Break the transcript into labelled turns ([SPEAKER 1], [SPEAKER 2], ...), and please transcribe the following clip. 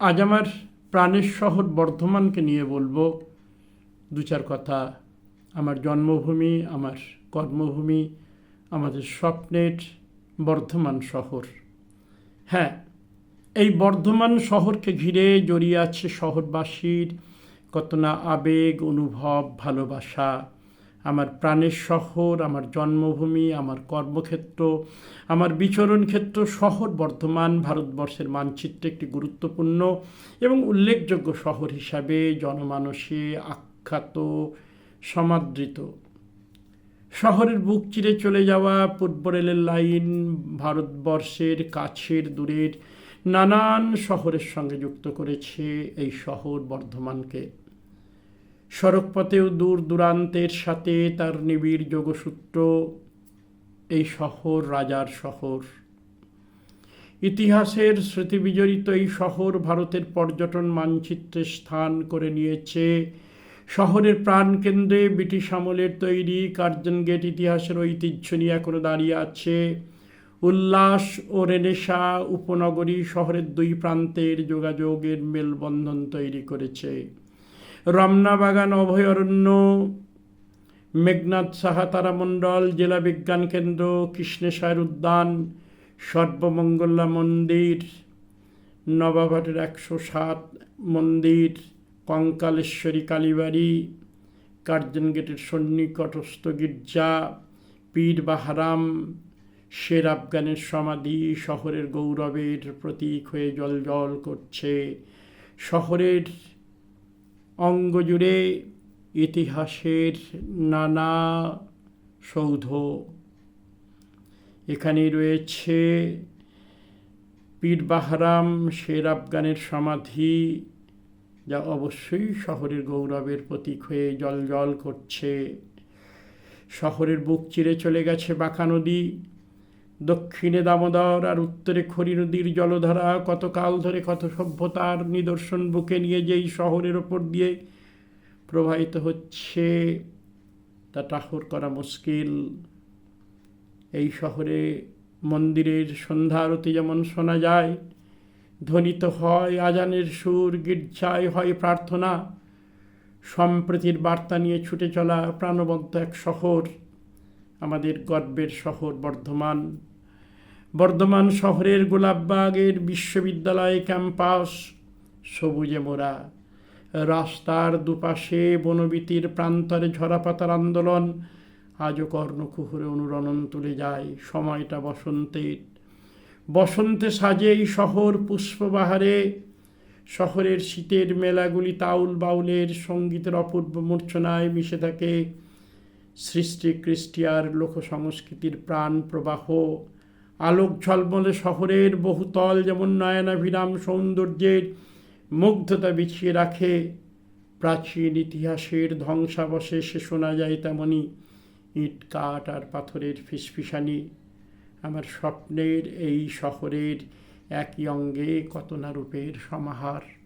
[SPEAKER 1] আজ আমার প্রাণের শহর বর্ধমানকে নিয়ে বলব। দু চার কথা। আমার জন্মভূমি, আমার কর্মভূমি, আমাদের স্বপ্নের বর্ধমান শহর। হ্যাঁ এই বর্ধমান শহরকে ঘিরে জড়িয়ে আছে শহরবাসীর কত না আবেগ, অনুভব, ভালোবাসা। আমার প্রাণের শহর, আমার জন্মভূমি, আমার কর্মক্ষেত্র, আমার বিচরণ ক্ষেত্র শহর বর্ধমান ভারতবর্ষের মানচিত্রে একটি গুরুত্বপূর্ণ এবং উল্লেখযোগ্য শহর হিসাবে জনমানসে আখ্যাত, সমাদৃত। শহরের বুক চিরে চলে যাওয়া পূর্ব রেলের লাইন ভারতবর্ষের কাছের দূরের নানান শহরের সঙ্গে যুক্ত করেছে এই শহর বর্ধমানকে। সড়কপথেও দূর দূরান্তের সাথে তার নিবিড় যোগসূত্র, এই শহর রাজার শহর। ইতিহাসের স্মৃতিবিজড়িত এই শহর ভারতের পর্যটন মানচিত্রে স্থান করে নিয়েছে। শহরের প্রাণকেন্দ্রে ব্রিটিশ আমলের তৈরি কার্জন গেট ইতিহাসের ঐতিহ্য নিয়ে এখনও দাঁড়িয়ে আছে। উল্লাস ও রেনেসা উপনগরী শহরের দুই প্রান্তের যোগাযোগের মেলবন্ধন তৈরি করেছে। রমনা বাগান অভয়ারণ্য মেঘনাথ সাহা তারামণ্ডল, জেলা বিজ্ঞান কেন্দ্র, কৃষ্ণেশ্বর উদ্যান, সর্বমঙ্গলা মন্দির, নবাবহাটের একশো সাত মন্দির, কঙ্কালেশ্বরী কালীবাড়ি কার্জন গেটের সন্নিকটস্থ গির্জা, পীর বাহারাম শের আফগানের সমাধি শহরের গৌরবের প্রতীক হয়ে জল জল করছে। শহরের অঙ্গ জুড়ে ইতিহাসের নানা সৌধ। এখানে রয়েছে পীর বাহারাম শের আফগানের সমাধি, যা অবশ্যই শহরের গৌরবের প্রতীক হয়ে জল জল করছে। শহরের বুক চিরে চলে গেছে বাঁকা নদী। দক্ষিণে দামোদর আর উত্তরে খড়ি নদীর জলধারা, কতকাল ধরে কত সভ্যতার নিদর্শন বুকে নিয়ে যেই শহরের ওপর দিয়ে প্রবাহিত হচ্ছে, তা টাহর করা মুশকিল। এই শহরে মন্দিরের সন্ধ্যা আরতি যেমন শোনা যায়, ধ্বনিত হয়, আজানের সুর গির্জায় হয় প্রার্থনা। সম্প্রীতির বার্তা নিয়ে ছুটে চলা প্রাণবন্ত এক শহর। আমাদের গর্বের শহর বর্ধমান। বর্ধমান শহরের গোলাপবাগের বিশ্ববিদ্যালয় ক্যাম্পাস, সবুজে মোড়া। রাস্তার দুপাশে বনবীতির প্রান্তরে ঝরাপাতার আন্দোলন, আজও কর্ণকুহুরে অনুরণন তুলে যায় সময়টা বসন্তের। বসন্তে সাজে এই শহর পুষ্পবাহারে, শহরের শীতের মেলাগুলি তাউল বাউলের সঙ্গীতের অপূর্ব মূর্ছনায় মিশে থাকে। সৃষ্টি কৃষ্টিয়ার লোক সংস্কৃতির প্রাণ প্রবাহ। আলোক ঝলমলে শহরের বহুতল যেমন নয়নাভিরাম সৌন্দর্যের মুগ্ধতা বিছিয়ে রাখে। প্রাচীন ইতিহাসের ধ্বংসাবশেষে শোনা যায় তেমনি ইট, কাঠ আর পাথরের ফিসফিসানি। আমার স্বপ্নের এই শহরের একই অঙ্গে কত না রূপের সমাহার।